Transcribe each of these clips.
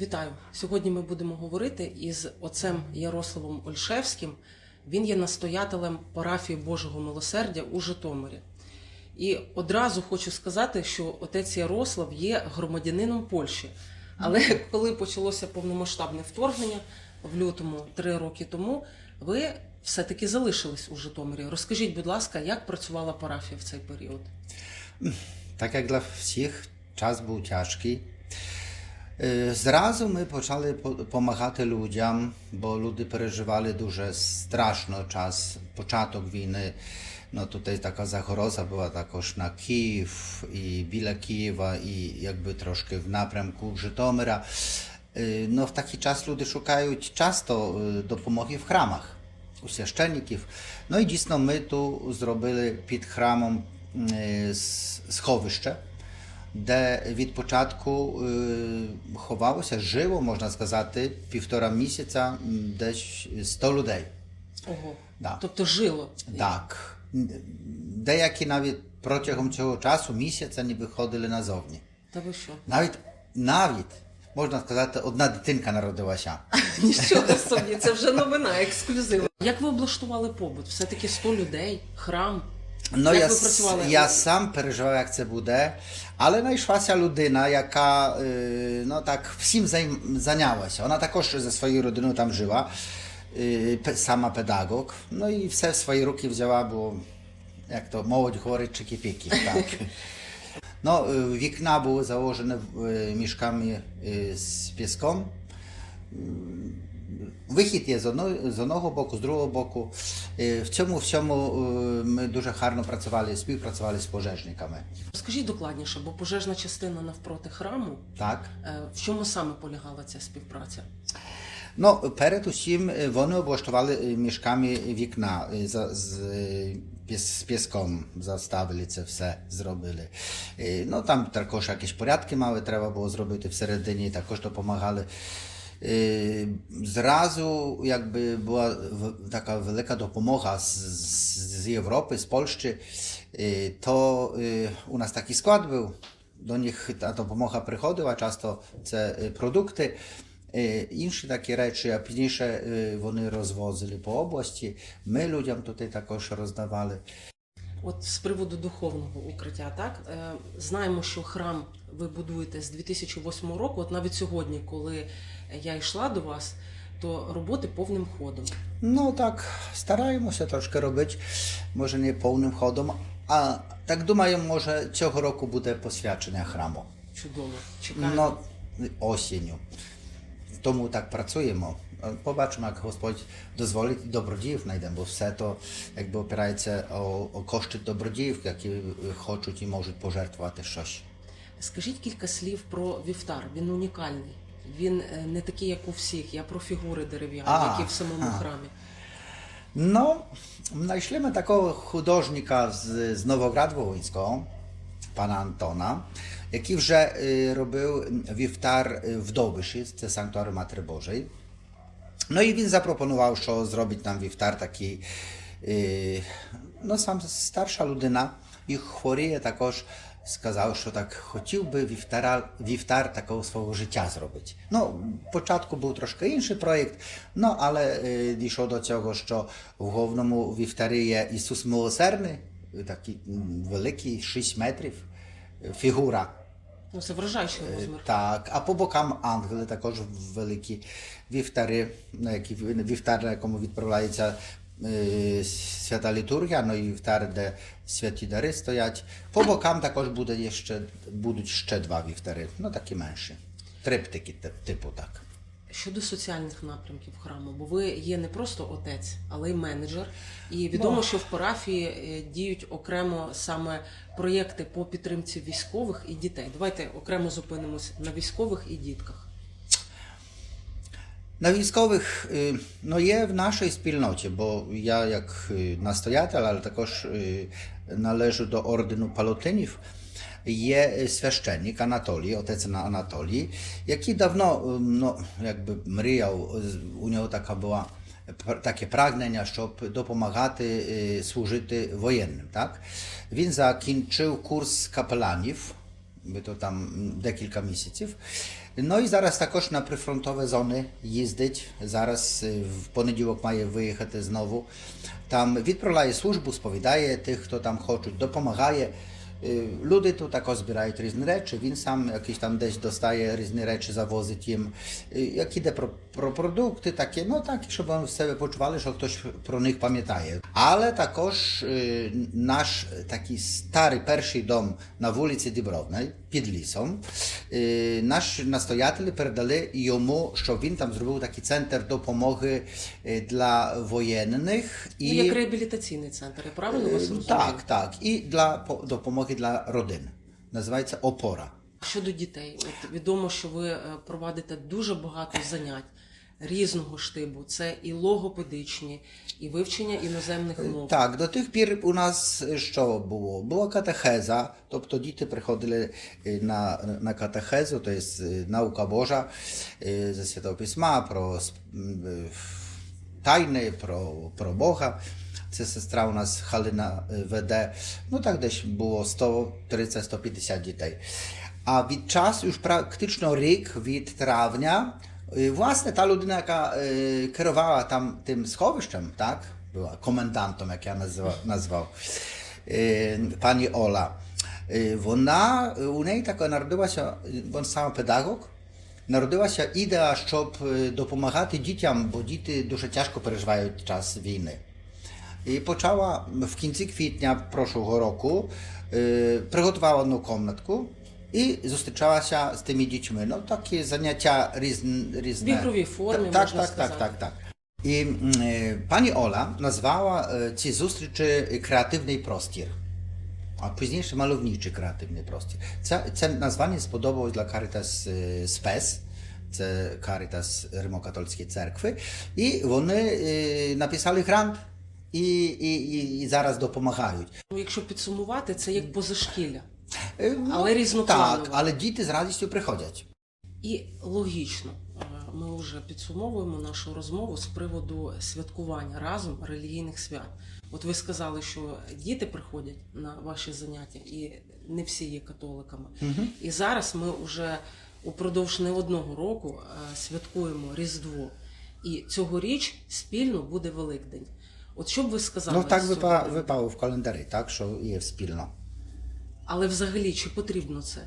Вітаю! Сьогодні ми будемо говорити із отцем Ярославом Ольшевським. Він є настоятелем парафії Божого милосердя у Житомирі. І одразу хочу сказати, що отець Ярослав є громадянином Польщі. Але коли почалося повномасштабне вторгнення в лютому, три роки тому, ви все-таки залишились у Житомирі. Розкажіть, будь ласка, як працювала парафія в цей період? Tak jak dla всіх, час був тяжкий. Е, Зразу ми почали по- допомагати людям, бо люди переживали дуже страшно час, початок війни. No tutaj taka zagoroza była також на Київ і біля Києва, і якби трошки в напрямку Житомира. Е, No в такий час люди шукають часто е, допомоги в храмах у священників. Ну і дійсно ми тут зробили під храмом е, с- сховище, де від початку е, ховалося живо, можна сказати, півтора місяця десь 100 людей. Ого. Да. Тобто жило. Так. Деякі навіть протягом цього часу місяця не виходили назовні. Та ви що? Навіть, навіть, можна сказати, одна дитинка народилася. Нічого собі, це вже новина, ексклюзив. Як ви облаштували побут? Все-таки 100 людей, храм. Ну, Як я, ви с- працювали? я сам переживав, як це буде, але знайшлася людина, яка е, ну, так, всім займ- зайнялася. Вона також зі своєю родиною там жила, е, пе- сама педагог. Ну і все в свої руки взяла, бо, як то молодь говорить, чики-піки. Так. No, y, wikna były założone y, mieszkami y, z pieską. Вихід є з одного, з одного боку, з другого боку. Е, В цьому всьому е, ми дуже гарно працювали, співпрацювали з пожежниками. Розкажіть докладніше, бо пожежна частина навпроти храму. Так? Е, В чому саме полягала ця співпраця? Ну, перед усім вони облаштували мішками вікна з, з піском, заставили це все, зробили. Ну, там також якісь порядки мали, треба було зробити всередині, також допомагали. Е, Зразу якби була в- така велика допомога з, з, з Європи, з Польщі, е, то е, у нас такий склад був, до них та допомога приходила, часто це е, продукти. Е, Інші такі речі, а пізніше е, вони От з приводу духовного укриття, так Е, знаємо, що храм ви будуєте з 2008 року. От навіть сьогодні, коли я йшла до вас, то роботи повним ходом. Ну так, стараємося трошки робити, може не повним ходом, а так думаю, може цього року буде посвячення храму. Чудово. Чекаємо. Ну, осінню. Тому так працюємо. Побачимо, як Господь дозволить добродіїв знайдемо, бо все то якби опирається о, о кошти добродіїв, які хочуть і можуть пожертвувати щось. Скажіть кілька слів про вівтар. Він унікальний. Він е, не такий, як у всіх. Я про фігури дерев'яні, які в самому а. храмі. No, znajdziemy takiego художника z, z Nowogradu Wołyńskiego, pana Antona, jaki już y, robił wiftar w Dobyszy, це Sanktuarium Matry Bożej. No i він zaproponował, що зробить нам вівтар такий, ну сам старша людина і хворіє також, сказав, що так хотів би вівтара, вівтар такого свого життя зробити. Ну, спочатку був трошки інший проєкт, ну, але е, дійшов до цього, що в головному вівтарі є Ісус Милосердний, такий великий, 6 метрів, фігура. Ну, це вражаючий розмір. Так, а по бокам ангели також великі вівтари, на які вівтар, на якому відправляється е, свята літургія, ну і вівтар, де святі дари стоять. По бокам також буде ще, будуть ще два вівтари, ну такі менші. Триптики, тип- типу так. Щодо соціальних напрямків храму, бо ви є не просто отець, але й менеджер. І відомо, що в парафії е, діють окремо саме проєкти по підтримці військових і дітей. Давайте окремо зупинимось на військових і дітках. На військових y, no є в нашій спільноті, бо я як настоятель, але також належу до ордену палотинів. Є y, священник Анатолій, отець Ана- Анатолій, який давно y, ну, якби мріяв, з- у нього така була пр- таке прагнення, щоб допомагати е, служити воєнним. Так? Він закінчив курс капеланів, би то там м, декілька місяців. No i зараз також на прифронтові зони їздить. Зараз е, в понеділок має виїхати знову. Там відправляє службу, сповідає тих, хто там хочуть, допомагає. Е, Люди тут також збирають різні речі. Він сам якісь там десь достає різні речі, завозить їм. Е, Як іде про, про продукти, такі, ну так, щоб вони в себе почували, що хтось про них пам'ятає. Але також е, наш такий старий перший дом на вулиці Дібровної під лісом. е, Наші настоятелі передали йому, що він там зробив такий центр допомоги е, для воєнних і як реабілітаційний центр, я правильно вас розумію? так, так. І для по- допомоги для родин. Називається опора. Щодо дітей, от відомо, що ви провадите проводите дуже багато занять різного штибу. Це і логопедичні, і вивчення іноземних мов. Так, до тих пір у нас е, що було? Була катехеза, тобто діти приходили е, на, на катехезу, то є е, наука Божа е, Святого Письма про е, тайни, про, про Бога. Це сестра у нас Халина е, веде. Ну так десь було 130-150 дітей. А від часу, już практично рік від травня, е, власне, та людина, яка е, керувала там тим сховищем, так, була комендантом, як я назва, назвав, е, пані Ола, е, вона, у неї така народилася, вона сама педагог, народилася ідея, щоб е, допомагати дітям, бо діти дуже тяжко переживають час війни. І почала в кінці квітня прошлого року, е, приготувала одну комнатку і зустрічалася з тими дітьми. Ну, такі заняття різні. різне. В ігровій формі, так, можна так, так, сказати. так, так. І м, е, пані Ола назвала е, ці зустрічі креативний простір. А пізніше мальовничий креативний простір. Це, це названня сподобалось для Caritas е, Spes, це Caritas Римокатолицької церкви. І вони е, написали грант і, і, і, і зараз допомагають. Ну, якщо підсумувати, це як позашкілля. Ну, Але різнопланово. Так, але діти з радістю приходять. І логічно, е, ми вже підсумовуємо нашу розмову з приводу святкування разом релігійних свят. От ви сказали, що діти приходять на ваші заняття, і не всі є католиками. І зараз ми вже упродовж не одного року е, святкуємо Різдво. І цьогоріч спільно буде Великдень. От що б ви сказали? Ну так з цього випа, приводу? випало в календарі, так, що є спільно. Але взагалі чи потрібно це?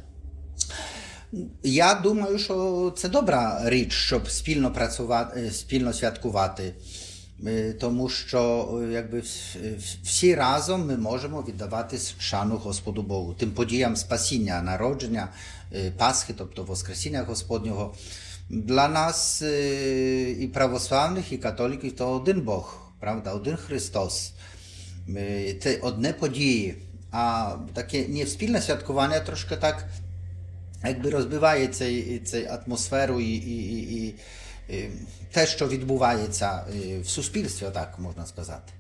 Я думаю, що це добра річ, щоб спільно працювати, е, спільно святкувати. Е, Тому що е, якби всі разом ми можемо віддавати шану Господу Богу, тим подіям спасіння, народження, Пасхи, тобто Воскресіння Господнього. Для нас і православних, і католиків то один Бог, правда, один Христос. Це одне події. А таке неспільне святкування трошки так якби розбиває цей, цей атмосферу і, і, і, і, те, що відбувається е, в суспільстві, так можна сказати.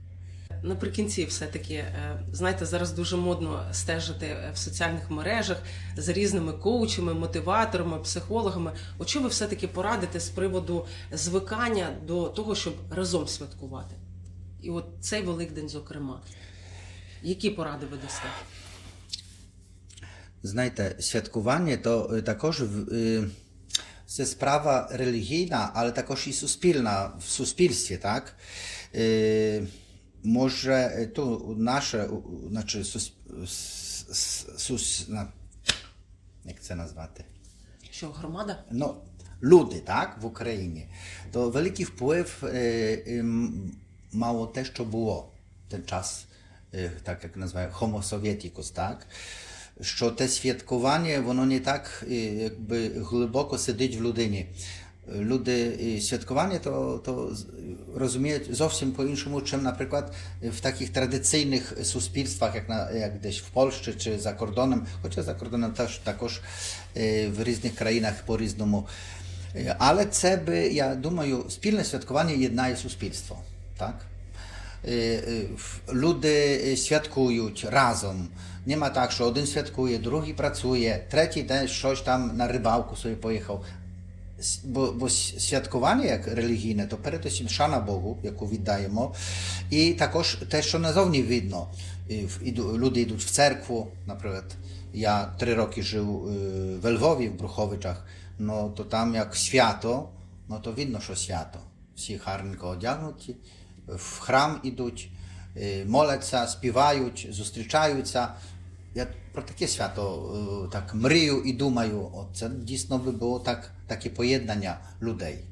Наприкінці, все-таки, е, знаєте, зараз дуже модно стежити в соціальних мережах за різними коучами, мотиваторами, психологами. От що ви все-таки порадите з приводу звикання до того, щоб разом святкувати? І от цей Великдень, зокрема. Які поради ви дасте? Знаєте, святкування то е, також е, це справа релігійна, але також і суспільна в суспільстві, так? Е, Може, то наше, значить, сус, сус, як це назвати? Що громада? no, люди, tak, w Україні, то великий вплив ем, мало те, що було ten час, е, так як називає Homo Sovieticus, так? Що те святкування, воно не так е, якби глибоко сидить в людині. Люди е, святкування то, то з- розуміють зовсім по-іншому, чим, наприклад, в таких традиційних суспільствах, як, на, як десь в Польщі чи за кордоном, хоча за кордоном теж також е, в різних країнах по-різному. Е, Але це би, я думаю, спільне святкування єднає суспільство. Так? Е, е, в- Люди е, святкують разом. Nie ma tak, що один святкує, другий працює, третій день щось там на рибалку собі поїхав. С- Бо, бо с- святкування як релігійне, то передусім шана Богу, яку віддаємо, і також те, що назовні видно. І в- іду- Люди йдуть в церкву, наприклад, я три роки жив е, в Львові, в Бруховичах. ну то там як свято, ну то видно, що свято. Всі гарненько одягнуті, в храм ідуть, е, моляться, співають, зустрічаються. Я про таке свято е, так мрію і думаю, от це дійсно би було так, таке поєднання людей.